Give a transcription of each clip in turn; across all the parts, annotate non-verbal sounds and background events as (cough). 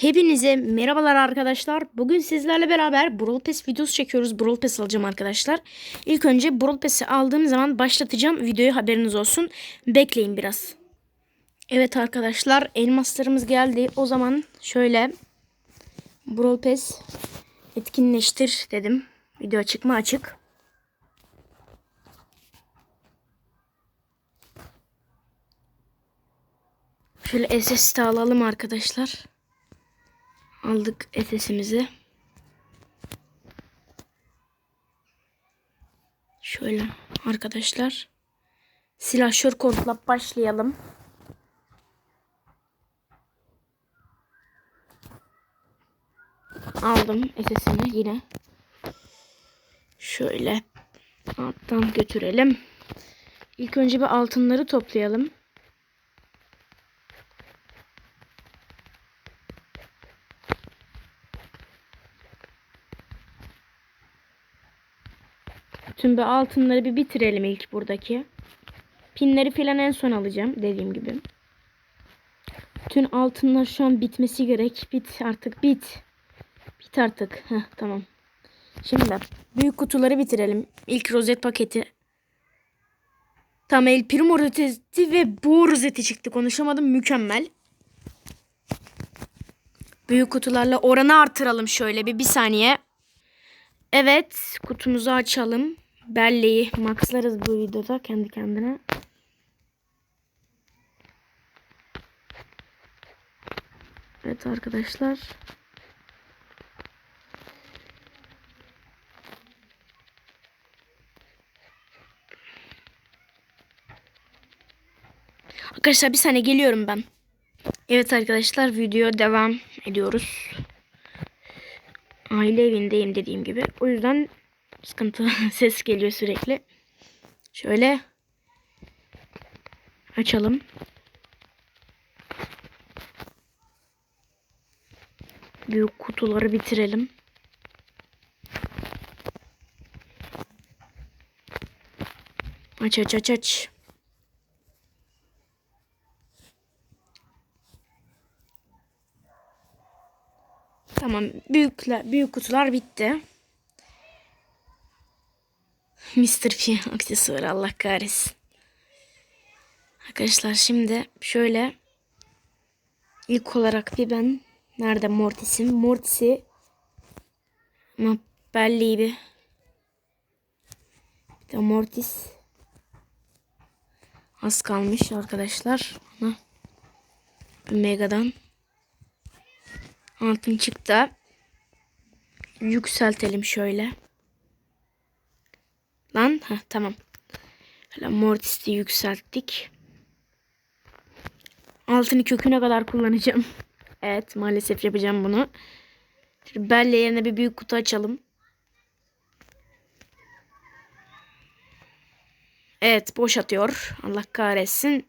Hepinize merhabalar arkadaşlar. Bugün sizlerle beraber Brawl Pass videosu çekiyoruz. Brawl Pass alacağım arkadaşlar. İlk önce Brawl Pass'i aldığım zaman başlatacağım. Videoyu haberiniz olsun. Bekleyin biraz. Evet arkadaşlar elmaslarımız geldi. O zaman şöyle Brawl Pass etkinleştir dedim. Video açık mı açık. Şöyle SS'de alalım arkadaşlar. Aldık SS'imizi. Şöyle arkadaşlar. Silahşör kodla başlayalım. Aldım SS'imi yine. Şöyle alttan götürelim. İlk önce bir altınları toplayalım. Tüm bir altınları bir bitirelim ilk buradaki. Pinleri falan en son alacağım dediğim gibi. Bütün altınlar şu an bitmesi gerek. Bit artık bit. Bit artık. Heh, tamam. Şimdi büyük kutuları bitirelim. İlk rozet paketi. Tam El Primo rozeti ve bu rozeti çıktı. Konuşamadım. Mükemmel. Büyük kutularla oranı artıralım şöyle bir bir saniye. Evet kutumuzu açalım. Belleği maxlarız bu videoda kendi kendine. Evet arkadaşlar. Arkadaşlar bir saniye geliyorum ben. Evet arkadaşlar video devam ediyoruz. Aile evindeyim dediğim gibi. O yüzden sıkıntı (laughs) ses geliyor sürekli. Şöyle açalım. Büyük kutuları bitirelim. Aç aç aç aç. Tamam. Büyükler, büyük kutular bitti. Mr. P aksesuarı Allah kahretsin. Arkadaşlar şimdi şöyle ilk olarak bir ben nerede Mortis'im? Mortis'i ama belli bir bir de Mortis az kalmış arkadaşlar. Ona Mega'dan altın çıktı. Yükseltelim şöyle. Lan ha tamam. Hala Mortis'i yükselttik. Altını köküne kadar kullanacağım. (laughs) Evet maalesef yapacağım bunu. Şimdi Belle yerine bir büyük kutu açalım. Evet boş atıyor. Allah kahretsin.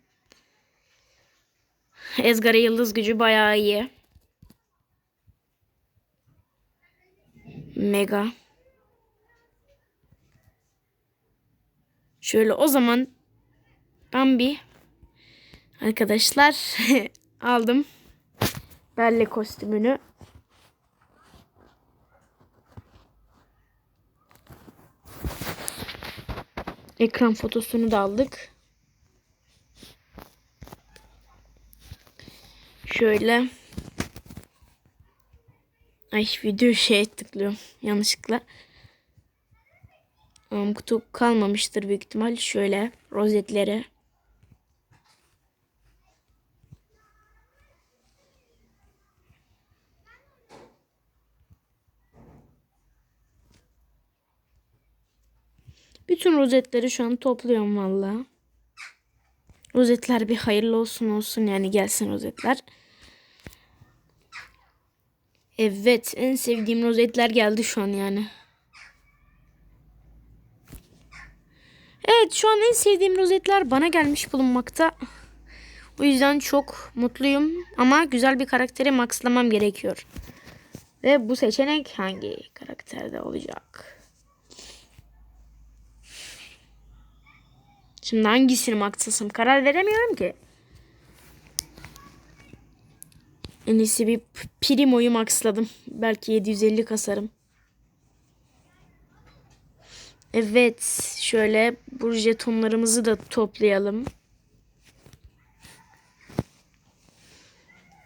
Ezgar'a yıldız gücü bayağı iyi. Mega. Şöyle o zaman ben bir arkadaşlar (laughs) aldım. Belle kostümünü. Ekran fotosunu da aldık. Şöyle. Ay video şey tıklıyorum yanlışlıkla. Um, kutu kalmamıştır büyük ihtimal. Şöyle rozetleri. Bütün rozetleri şu an topluyorum valla. Rozetler bir hayırlı olsun olsun yani gelsin rozetler. Evet en sevdiğim rozetler geldi şu an yani. Evet şu an en sevdiğim rozetler bana gelmiş bulunmakta. O yüzden çok mutluyum. Ama güzel bir karakteri maxlamam gerekiyor. Ve bu seçenek hangi karakterde olacak? Şimdi hangisini maxlasam karar veremiyorum ki. En iyisi bir Primo'yu maxladım. Belki 750 kasarım. Evet. Şöyle bu jetonlarımızı da toplayalım.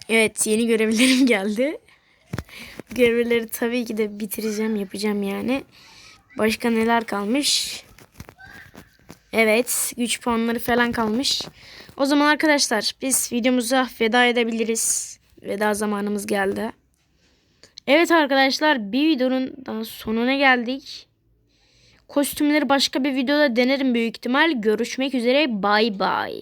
Evet yeni görevlerim (laughs) geldi. Görevleri tabii ki de bitireceğim yapacağım yani. Başka neler kalmış? Evet güç puanları falan kalmış. O zaman arkadaşlar biz videomuza veda edebiliriz. Veda zamanımız geldi. Evet arkadaşlar bir videonun daha sonuna geldik. Kostümleri başka bir videoda denerim büyük ihtimal. Görüşmek üzere bay bay.